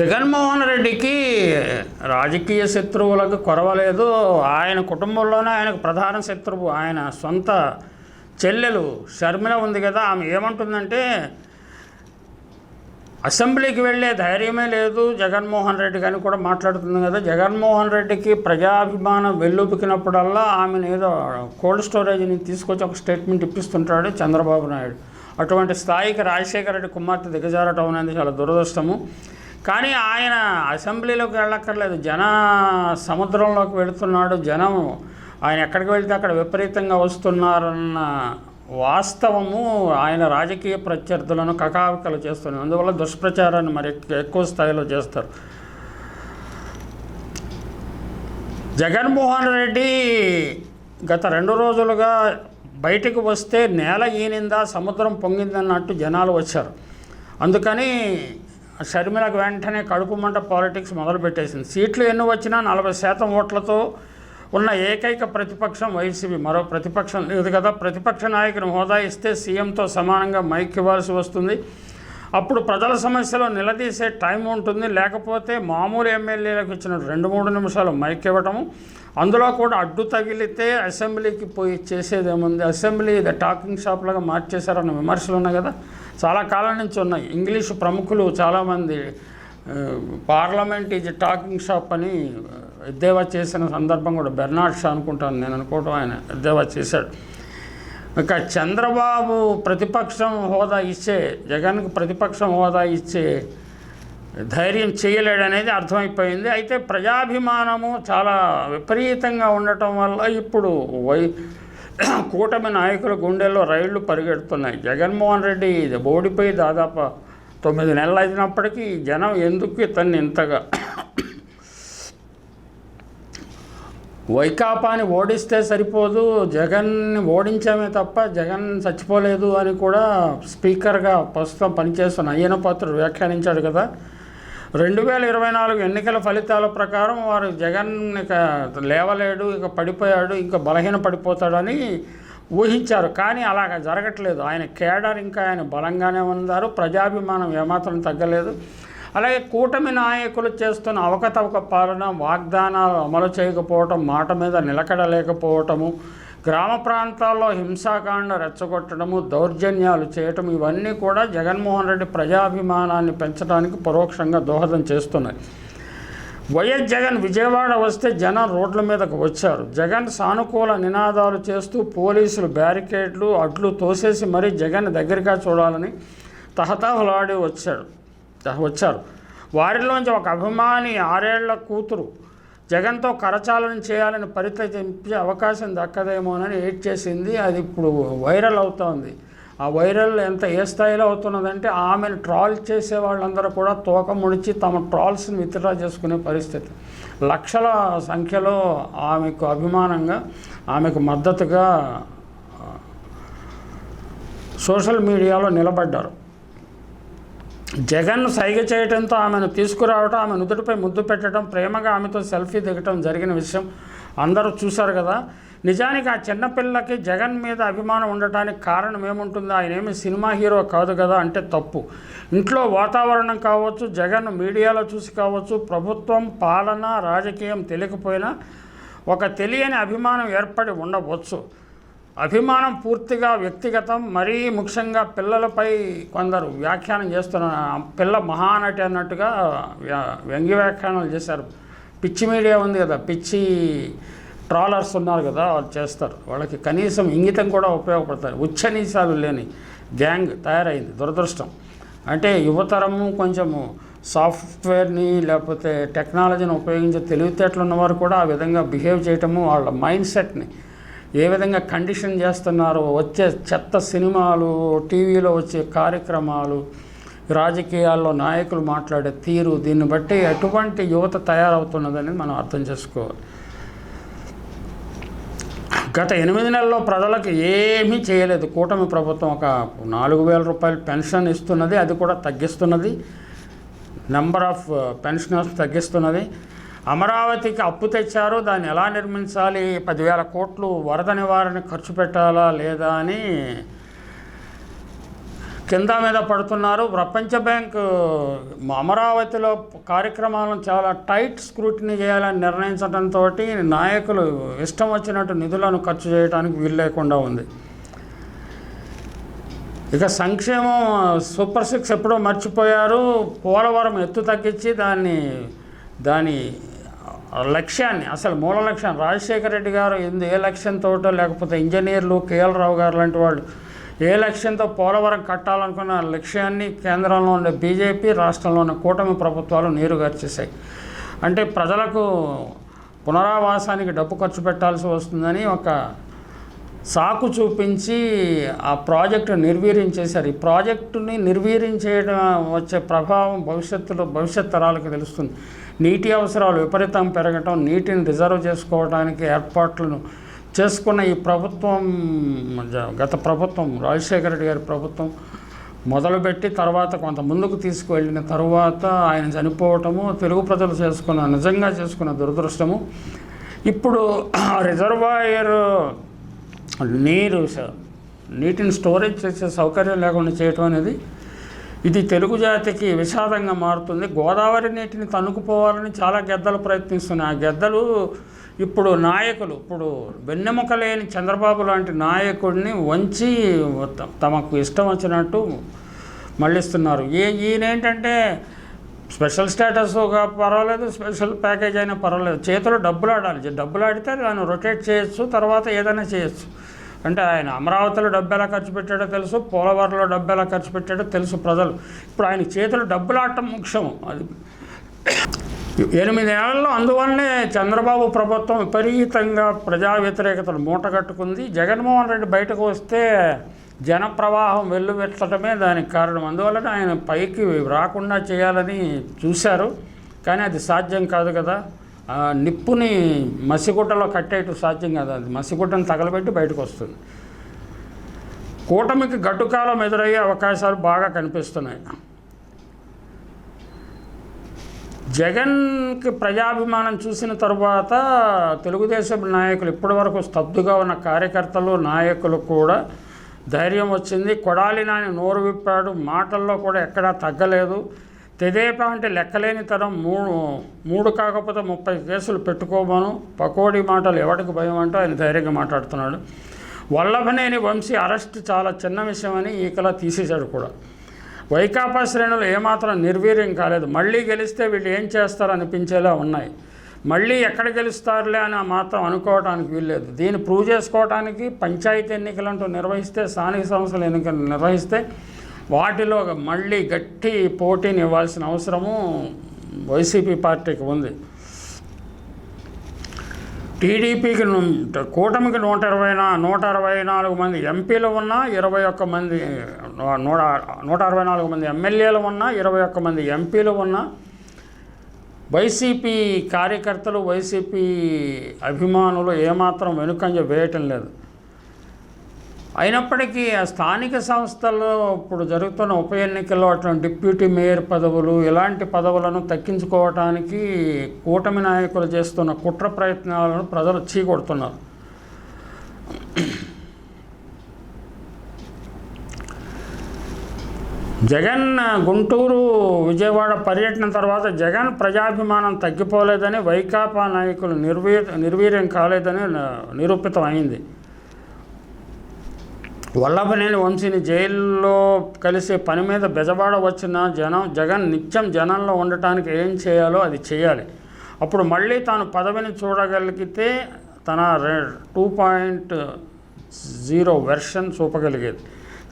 జగన్మోహన్ రెడ్డికి రాజకీయ శత్రువులకు కొరవలేదు. ఆయన కుటుంబంలోనే ఆయనకు ప్రధాన శత్రువు ఆయన సొంత చెల్లెలు షర్మిల ఉంది కదా ఆమె ఏమంటుందంటే అసెంబ్లీకి వెళ్ళే ధైర్యమే లేదు జగన్మోహన్ రెడ్డి అని కూడా మాట్లాడుతుంది కదా. జగన్మోహన్ రెడ్డికి ప్రజాభిమానం వెల్లుపికినప్పుడల్లా ఆమెను ఏదో కోల్డ్ స్టోరేజ్ని తీసుకొచ్చి ఒక స్టేట్మెంట్ ఇప్పిస్తుంటాడు చంద్రబాబు నాయుడు. అటువంటి స్థాయికి రాజశేఖర రెడ్డి కుమార్తె దిగజారటం అనేది చాలా దురదృష్టము. కానీ ఆయన అసెంబ్లీలోకి వెళ్ళక్కర్లేదు. జన సముద్రంలోకి వెళుతున్నాడు జనం. ఆయన ఎక్కడికి వెళ్తే అక్కడ విపరీతంగా వస్తున్నారన్న వాస్తవము ఆయన రాజకీయ ప్రత్యర్థులను కకావికలు చేస్తున్నాయి అందువల్ల దుష్ప్రచారాన్ని మరి ఎక్కువ స్థాయిలో చేస్తారు. జగన్మోహన్ రెడ్డి గత రెండు రోజులుగా బయటకు వస్తే నేల ఈనిందా సముద్రం పొంగిందన్నట్టు జనాలు వచ్చారు. అందుకని షర్మిలకు వెంటనే కడుపు మంట పాలిటిక్స్ మొదలుపెట్టేసింది. సీట్లు ఎన్ని వచ్చినా నలభై శాతం ఓట్లతో ఉన్న ఏకైక ప్రతిపక్షం వైసీపీ. మరో ప్రతిపక్షం లేదు కదా. ప్రతిపక్ష నాయకుని హోదా ఇస్తే సీఎంతో సమానంగా మైక్ ఇవ్వాల్సి వస్తుంది. అప్పుడు ప్రజల సమస్యలు నిలదీసే టైం ఉంటుంది. లేకపోతే మామూలు ఎమ్మెల్యేలకు ఇచ్చిన రెండు మూడు నిమిషాలు మైక్ ఇవ్వటము అందులో కూడా అడ్డు తగిలితే అసెంబ్లీకి పోయి చేసేదేముంది? అసెంబ్లీ ఇది టాకింగ్ షాప్లాగా మార్చేశారన్న విమర్శలు ఉన్నాయి కదా. చాలా కాలం నుంచి ఉన్నాయి. ఇంగ్లీషు ప్రముఖులు చాలామంది పార్లమెంట్ ఈజ్ టాకింగ్ షాప్ అని ఎద్దేవా చేసిన సందర్భం కూడా బెర్నాడ్ షా అనుకుంటాను నేను అనుకోవటం ఆయన ఎద్దేవా చేశాడు. ఇక చంద్రబాబు ప్రతిపక్షం హోదా ఇచ్చే జగన్కు ప్రతిపక్షం హోదా ఇచ్చే ధైర్యం చేయలేడనేది అర్థమైపోయింది. అయితే ప్రజాభిమానము చాలా విపరీతంగా ఉండటం వల్ల ఇప్పుడు వై కూటమి నాయకుల గుండెల్లో రైళ్ళు పరిగెడుతున్నాయి. జగన్మోహన్ రెడ్డి ఓడిపోయి దాదాపు తొమ్మిది నెలలు అయినప్పటికీ జనం ఎందుకు ఇతన్ని ఇంతగా వైకాపాని ఓడిస్తే సరిపోదు జగన్ని ఓడించామే తప్ప జగన్ చచ్చిపోలేదు అని కూడా స్పీకర్గా ప్రస్తుతం పనిచేస్తున్న అయ్యన పాత్రుడు వ్యాఖ్యానించాడు కదా. రెండు వేల ఇరవై నాలుగు ఎన్నికల ఫలితాల ప్రకారం వారు జగన్ ఇక లేవలేడు ఇక పడిపోయాడు ఇంకా బలహీన పడిపోతాడని ఊహించారు. కానీ అలాగ జరగట్లేదు. ఆయన కేడర్ ఇంకా ఆయన బలంగానే ఉన్నారు. ప్రజాభిమానం ఏమాత్రం తగ్గలేదు. అలాగే కూటమి నాయకులు చేస్తున్న అవకతవక పాలన వాగ్దానాలు అమలు చేయకపోవటం మాట మీద నిలకడలేకపోవటము గ్రామ ప్రాంతాల్లో హింసాకాండ రెచ్చగొట్టడము దౌర్జన్యాలు చేయటం ఇవన్నీ కూడా జగన్మోహన్ రెడ్డి ప్రజాభిమానాన్ని పెంచడానికి పరోక్షంగా దోహదం చేస్తున్నాయి. వైఎస్ జగన్ విజయవాడ వస్తే జనం రోడ్ల మీదకు వచ్చారు. జగన్ సానుకూల నినాదాలు చేస్తూ పోలీసులు బ్యారికేడ్లు అడ్లు తోసేసి మరీ జగన్ దగ్గరగా చూడాలని తహతహలాడి వచ్చాడు. తహ- వచ్చారు. వారిలోంచి ఒక అభిమాని ఆరేళ్ళ కూతురు జగన్తో కరచాలనం చేయాలని పరితపించే అవకాశం దక్కదేమోనని ఏడ్ చేసింది. అది ఇప్పుడు వైరల్ అవుతోంది. ఆ వైరల్ ఎంత ఏ స్థాయిలో అవుతున్నదంటే ఆమెను ట్రాల్ చేసే వాళ్ళందరూ కూడా తోక ముడిచి తమ ట్రాల్స్ని విత్డ్రా చేసుకునే పరిస్థితి. లక్షల సంఖ్యలో ఆమెకు అభిమానంగా ఆమెకు మద్దతుగా సోషల్ మీడియాలో నిలబడ్డారు. జగన్ సైగ చేయడంతో ఆమెను తీసుకురావడం ఆమె నుదుటిపై ముద్దు పెట్టడం ప్రేమగా ఆమెతో సెల్ఫీ దిగటం జరిగిన విషయం అందరూ చూశారు కదా. నిజానికి ఆ చిన్నపిల్లకి జగన్ మీద అభిమానం ఉండటానికి కారణం ఏముంటుంది? ఆయన ఏమి సినిమా హీరో కాదు కదా అంటే తప్పు. ఇంట్లో వాతావరణం కావచ్చు జగన్ మీడియాలో చూసి కావచ్చు ప్రభుత్వం పాలన రాజకీయం తెలియకపోయినా ఒక తెలియని అభిమానం ఏర్పడి ఉండవచ్చు. అభిమానం పూర్తిగా వ్యక్తిగతం మరీ ముఖ్యంగా పిల్లలపై కొందరు వ్యాఖ్యానం చేస్తున్నారు పిల్ల మహానటి అన్నట్టుగా వ్యంగ్య వ్యాఖ్యానాలు చేశారు. పిచ్చి మీడియా ఉంది కదా పిచ్చి ట్రాలర్స్ ఉన్నారు కదా వాళ్ళు చేస్తారు. వాళ్ళకి కనీసం ఇంగితం కూడా ఉపయోగపడతారు. ఉచ్చనీసాలు లేని గ్యాంగ్ తయారైంది దురదృష్టం. అంటే యువతరము కొంచెము సాఫ్ట్వేర్ని లేకపోతే టెక్నాలజీని ఉపయోగించే తెలివితేటలు ఉన్నవారు కూడా ఆ విధంగా బిహేవ్ చేయటము వాళ్ళ మైండ్ సెట్ని ఏ విధంగా కండిషన్ చేస్తున్నారో వచ్చే చెత్త సినిమాలు టీవీలో వచ్చే కార్యక్రమాలు రాజకీయాల్లో నాయకులు మాట్లాడే తీరు దీన్ని బట్టి ఎటువంటి యువత తయారవుతున్నదని మనం అర్థం చేసుకోవాలి. గత ఎనిమిది నెలల్లో ప్రజలకు ఏమీ చేయలేదు. కూటమి ప్రభుత్వం ఒక నాలుగు వేల రూపాయలు పెన్షన్ ఇస్తున్నది అది కూడా తగ్గిస్తున్నది. నెంబర్ ఆఫ్ పెన్షనర్స్ తగ్గిస్తున్నది. అమరావతికి అప్పు తెచ్చారు దాన్ని ఎలా నిర్మించాలి పదివేల కోట్లు వరద నివారణ ఖర్చు పెట్టాలా లేదా అని కింద మీద పడుతున్నారు. ప్రపంచ బ్యాంక్ అమరావతిలో కార్యక్రమాలను చాలా టైట్ స్క్రూటినీ చేయాలని నిర్ణయించడంతో నాయకులు ఇష్టం వచ్చినట్టు నిధులను ఖర్చు చేయడానికి వీలు లేకుండా ఉంది. ఇక సంక్షేమం సూపర్ సిక్స్ ఎప్పుడో మర్చిపోయారు. పోలవరం ఎత్తు తగ్గించి దాన్ని దాని లక్ష్యాన్ని అసలు మూల లక్ష్యం రాజశేఖర రెడ్డి గారు ఎందు ఏ లక్ష్యంతో లేకపోతే ఇంజనీర్లు కేఎల్ రావు గారు లాంటి వాళ్ళు ఏ లక్ష్యంతో పోలవరం కట్టాలనుకున్న లక్ష్యాన్ని కేంద్రంలో ఉండే బీజేపీ రాష్ట్రంలో ఉన్న కూటమి ప్రభుత్వాలు నీరుగార్చేశాయి. అంటే ప్రజలకు పునరావాసానికి డబ్బు ఖర్చు పెట్టాల్సి వస్తుందని ఒక సాకు చూపించి ఆ ప్రాజెక్టు నిర్వీర్యం చేశారు. ఈ ప్రాజెక్టుని నిర్వీర్యం చేయడం వచ్చే ప్రభావం భవిష్యత్తులో భవిష్యత్ తరాలకు తెలుస్తుంది. నీటి అవసరాలు విపరీతం పెరగటం నీటిని రిజర్వ్ చేసుకోవడానికి ఏర్పాట్లను చేసుకున్న ఈ ప్రభుత్వం గత ప్రభుత్వం రాజశేఖర రెడ్డి గారి ప్రభుత్వం మొదలుపెట్టి తర్వాత కొంత ముందుకు తీసుకువెళ్ళిన తర్వాత ఆయన చనిపోవటము తెలుగు ప్రజలు చేసుకున్న నిజంగా చేసుకున్న దురదృష్టము. ఇప్పుడు ఆ రిజర్వాయర్ నీరు స- నీటిని స్టోరేజ్ చేసే సౌకర్యం లేకుండా చేయటం అనేది ఇది తెలుగు జాతికి విషాదంగా మారుతుంది. గోదావరి నీటిని తనుకుపోవాలని చాలా గెద్దలు ప్రయత్నిస్తున్నాయి. ఆ గెద్దలు ఇప్పుడు నాయకులు ఇప్పుడు వెన్నెముక లేని చంద్రబాబు లాంటి నాయకుడిని వంచి త- తమకు ఇష్టం వచ్చినట్టు మళ్ళిస్తున్నారు. ఏ ఈయనేంటంటే స్పెషల్ స్టేటస్ పర్వాలేదు స్పెషల్ ప్యాకేజ్ అయినా పర్వాలేదు. చేతిలో డబ్బులు ఆడాలి డబ్బులు ఆడితే దాన్ని రొటేట్ చేయొచ్చు తర్వాత ఏదైనా చేయొచ్చు. అంటే ఆయన అమరావతిలో డబ్బు ఎలా ఖర్చు పెట్టాడో తెలుసు పోలవరంలో డబ్బు ఎలా ఖర్చు పెట్టాడో తెలుసు ప్రజలు. ఇప్పుడు ఆయన చేతిలో డబ్బులాటం ముఖ్యం. అది ఎనిమిది ఏళ్ళలో అందువల్లనే చంద్రబాబు ప్రభుత్వం విపరీతంగా ప్రజా వ్యతిరేకతను మూటగట్టుకుంది జగన్మోహన్ రెడ్డి బయటకు వస్తే జనప్రవాహం వెల్లువెత్తడమే దానికి కారణం. అందువలన ఆయన పైకి రాకుండా చేయాలని చూశారు. కానీ అది సాధ్యం కాదు కదా. ఆ నిప్పుని మసిగుడ్డలో కట్టేయటం సాధ్యం కాదు. అది మసిగుడ్డను తగలబెట్టి బయటకు వస్తుంది కూటమికి గట్టుకాలం ఎదురయ్యే అవకాశాలు బాగా కనిపిస్తున్నాయి. జగన్కి ప్రజాభిమానం చూసిన తర్వాత తెలుగుదేశం నాయకులు ఇప్పటివరకు స్తబ్దుగా ఉన్న కార్యకర్తలు నాయకులు కూడా ధైర్యం వచ్చింది. కొడాలి నాని నోరు విప్పాడు. మాటల్లో కూడా ఎక్కడా తగ్గలేదు. తెదేపా అంటే లెక్కలేని తరం మూడు మూడు కాకపోతే ముప్పై కేసులు పెట్టుకోమను. పకోడీ మాటలు ఎవరికి భయం అంటూ ఆయన ధైర్యంగా మాట్లాడుతున్నాడు. వల్లభనేని వంశీ అరెస్ట్ చాలా చిన్న విషయమని ఈకలా తీసేశాడు కూడా. వైకాపా శ్రేణులు ఏమాత్రం నిర్వీర్యం కాలేదు. మళ్ళీ గెలిస్తే వీళ్ళు ఏం చేస్తారు అనిపించేలా ఉన్నాయి. మళ్ళీ ఎక్కడ గెలుస్తారులే అని మాత్రం అనుకోవడానికి వీల్లేదు. దీన్ని ప్రూవ్ చేసుకోవడానికి పంచాయతీ ఎన్నికలంటూ నిర్వహిస్తే స్థానిక సంస్థల ఎన్నికలు నిర్వహిస్తే వాటిలో మళ్ళీ గట్టి పోటీని ఇవ్వాల్సిన అవసరము వైసీపీ పార్టీకి ఉంది. టీడీపీకి కూటమికి నూట ఇరవై నూట అరవై నాలుగు మంది ఎంపీలు ఉన్నా ఇరవై ఒక్క మంది నూట నూట అరవై నాలుగు మంది ఎమ్మెల్యేలు ఉన్నా ఇరవై ఒక్క మంది ఎంపీలు ఉన్నా వైసీపీ కార్యకర్తలు వైసీపీ అభిమానులు ఏమాత్రం వెనుకంజ వేయటం లేదు. అయినప్పటికీ ఆ స్థానిక సంస్థల్లో ఇప్పుడు జరుగుతున్న ఉప ఎన్నికల్లో అటువంటి డిప్యూటీ మేయర్ పదవులు ఇలాంటి పదవులను తగ్గించుకోవటానికి కూటమి నాయకులు చేస్తున్న కుట్ర ప్రయత్నాలను ప్రజలు చీకొడుతున్నారు. జగన్ గుంటూరు విజయవాడ పర్యటన తర్వాత జగన్ ప్రజాభిమానం తగ్గిపోలేదని వైకాపా నాయకులు నిర్వీ నిర్వీర్యం కాలేదని నిరూపితం అయింది వల్లభనేని వంశీని జైల్లో కలిసి పని మీద బెజవాడ వచ్చిన జనం జగన్ నిత్యం జనంలో ఉండటానికి ఏం చేయాలో అది చేయాలి. అప్పుడు మళ్ళీ తాను పదవిని చూడగలిగితే తన టూ పాయింట్ జీరో వెర్షన్ చూపగలిగేది.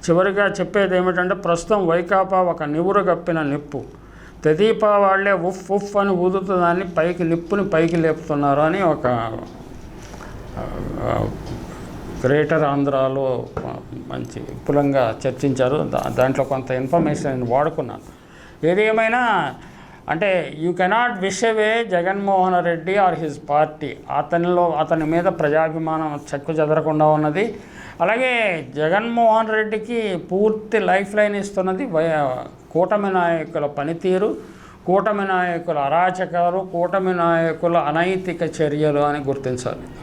చివరిగా చెప్పేది ఏమిటంటే ప్రస్తుతం వైకాపా ఒక నివురు కప్పిన నిప్పు. తెదీపా వాళ్ళే ఉఫ్ ఉఫ్ అని ఊదుతుందని పైకి నిప్పుని పైకి లేపుతున్నారు అని ఒక గ్రేటర్ ఆంధ్రాలో మంచి విపులంగా చర్చించారు. దాంట్లో కొంత ఇన్ఫర్మేషన్ నేను వాడుకున్నాను. ఏది ఏమైనా అంటే you cannot wish away Jaganmohan Reddy or his party. అతనిలో అతని మీద ప్రజాభిమానం చెక్కు చెదరకుండా ఉన్నది. అలాగే జగన్మోహన్ రెడ్డికి పూర్తి లైఫ్ లైన్ ఇస్తున్నది వై కూటమి నాయకుల పనితీరు కూటమి నాయకుల అరాచకాలు కూటమి నాయకుల అనైతిక చర్యలు అని గుర్తించాలి.